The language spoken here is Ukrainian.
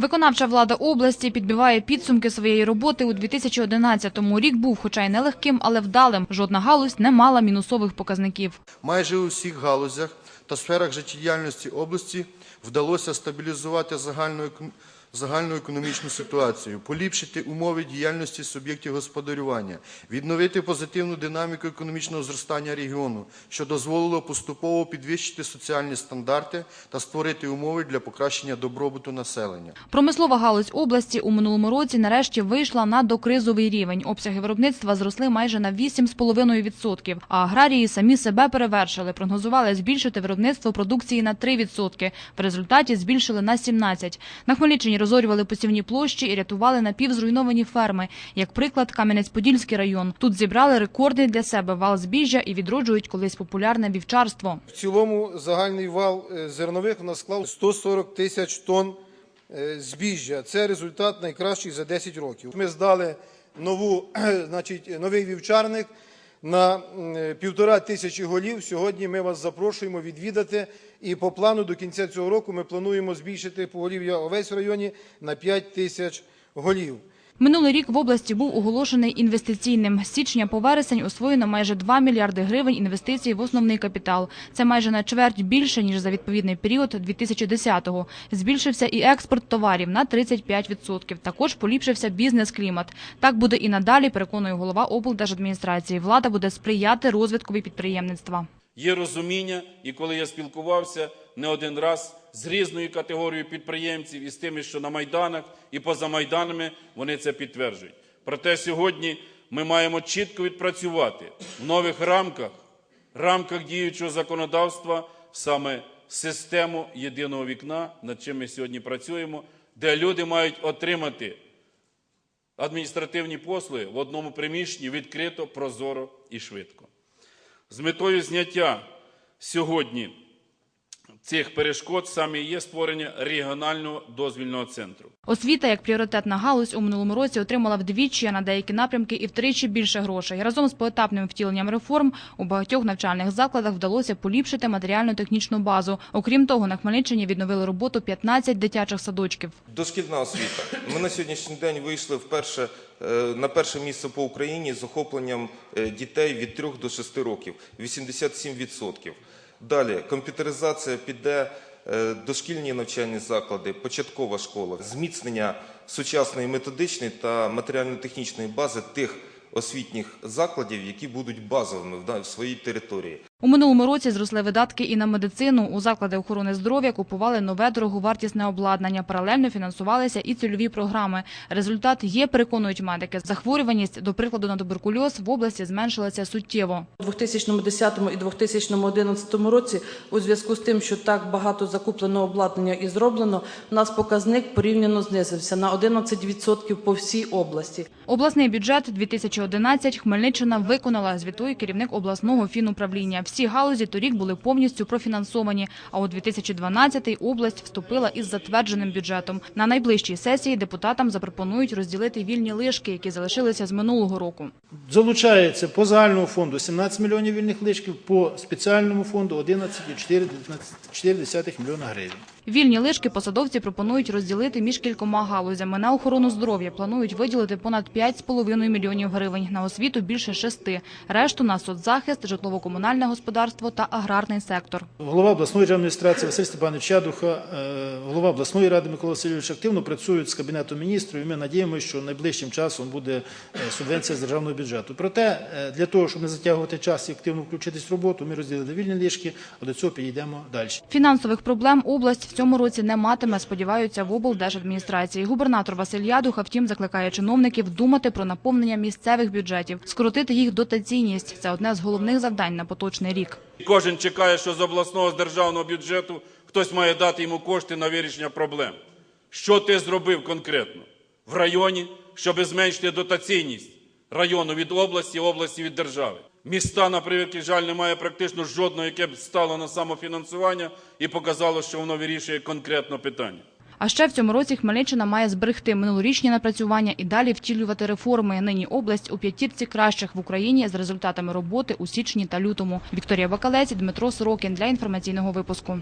Виконавча влада області підбиває підсумки своєї роботи у 2011-му. Рік був, хоча й нелегким, але вдалим. Жодна галузь не мала мінусових показників. Майже у всіх галузях та сферах життєдіяльності області вдалося стабілізувати загальну, загальну економічну ситуацію, поліпшити умови діяльності суб'єктів господарювання, відновити позитивну динаміку економічного зростання регіону, що дозволило поступово підвищити соціальні стандарти та створити умови для покращення добробуту населення. Промислова галузь області у минулому році нарешті вийшла на докризовий рівень. Обсяги виробництва зросли майже на 8,5%, а аграрії самі себе перевершили. Прогнозували збільшити виробництво продукції на 3%. В результаті збільшили на 17%. На Хмельниччині розорювали посівні площі і рятували напівзруйновані ферми. Як приклад, Кам'янець-Подільський район. Тут зібрали рекордний для себе вал збіжжя і відроджують колись популярне вівчарство. В цілому загальний вал е, зернових у нас склав 140 тисяч тонн е, збіжжя. Це результат найкращий за 10 років. Ми здали нову, значить, новий вівчарник на е, півтора тисячі голів. Сьогодні ми вас запрошуємо відвідати. І по плану до кінця цього року ми плануємо збільшити поголів'я овець в районі на 5 тисяч голів. Минулий рік в області був оголошений інвестиційним. З січня по вересень освоєно майже 2 мільярди гривень інвестицій в основний капітал. Це майже на чверть більше, ніж за відповідний період 2010-го. Збільшився і експорт товарів на 35%. Також поліпшився бізнес-клімат. Так буде і надалі, переконує голова облдержадміністрації. Влада буде сприяти розвиткові підприємництва. Є розуміння, і коли я спілкувався не один раз з різною категорією підприємців і з тими, що на майданах і поза майданами, вони це підтверджують. Проте сьогодні ми маємо чітко відпрацювати в нових рамках, рамках діючого законодавства саме систему єдиного вікна, над чим ми сьогодні працюємо, де люди мають отримати адміністративні послуги в одному приміщенні відкрито, прозоро і швидко. З метою зняття сьогодні цих перешкод саме є створення регіонального дозвільного центру. Освіта як пріоритетна галузь у минулому році отримала вдвічі, а на деякі напрямки і втричі більше грошей. Разом з поетапним втіленням реформ у багатьох навчальних закладах вдалося поліпшити матеріально-технічну базу. Окрім того, на Хмельниччині відновили роботу 15 дитячих садочків. Дошкільна освіта. Ми на сьогоднішній день вийшли вперше е, на перше місце по Україні з охопленням е, дітей від 3 до 6 років 87%. Далі комп'ютеризація піде е, дошкільні навчальні заклади, початкова школа, зміцнення сучасної методичної та матеріально-технічної бази тих освітніх закладів, які будуть базовими в своїй території. У минулому році зросли видатки і на медицину. У заклади охорони здоров'я купували нове дороговартісне обладнання. Паралельно фінансувалися і цільові програми. Результат є, переконують медики. Захворюваність, до прикладу, на туберкульоз в області зменшилася суттєво. У 2010 і 2011 році, у зв'язку з тим, що так багато закуплено обладнання і зроблено, у нас показник порівняно знизився на 11% по всій області. Обласний бюджет 2011 Хмельниччина виконала, звітує керівник обласного фінуправління. Всі галузі торік були повністю профінансовані, а у 2012 область вступила із затвердженим бюджетом. На найближчій сесії депутатам запропонують розділити вільні лишки, які залишилися з минулого року. Залучається по загальному фонду 17 мільйонів вільних лишків, по спеціальному фонду 11,4 мільйона гривень. Вільні лишки посадовці пропонують розділити між кількома галузями. На охорону здоров'я планують виділити понад 5,5 мільйонів гривень, на освіту – більше шести. Решту – на соцзахист, житлово-комунальне господарство та аграрний сектор. Голова обласної адміністрації Василь Степанович Чадуха, е, голова обласної ради Микола Васильович активно працюють з кабінетом міністрів. І ми надіємося, що найближчим часом буде е, субвенція з державного бюджету. Проте е, для того, щоб не затягувати час і активно включитись в роботу, ми розділили вільні лишки, а до цього підійдемо далі. Фінансових проблем область в цьому році не матиме, сподіваються в облдержадміністрації. Губернатор Василь Ядуха, втім, закликає чиновників думати про наповнення місцевих бюджетів, скоротити їх дотаційність – це одне з головних завдань на поточний рік. Кожен чекає, що з обласного з державного бюджету хтось має дати йому кошти на вирішення проблем. Що ти зробив конкретно в районі, щоб зменшити дотаційність району від області, області від держави? Міста, на превеликий жаль, немає практично жодного, яке б стало на самофінансування і показало, що воно вирішує конкретно питання. А ще в цьому році Хмельниччина має зберегти минулорічні напрацювання і далі втілювати реформи. Нині область у п'ятірці кращих в Україні з результатами роботи у січні та лютому. Вікторія Бакалець, Дмитро Сорокін для інформаційного випуску.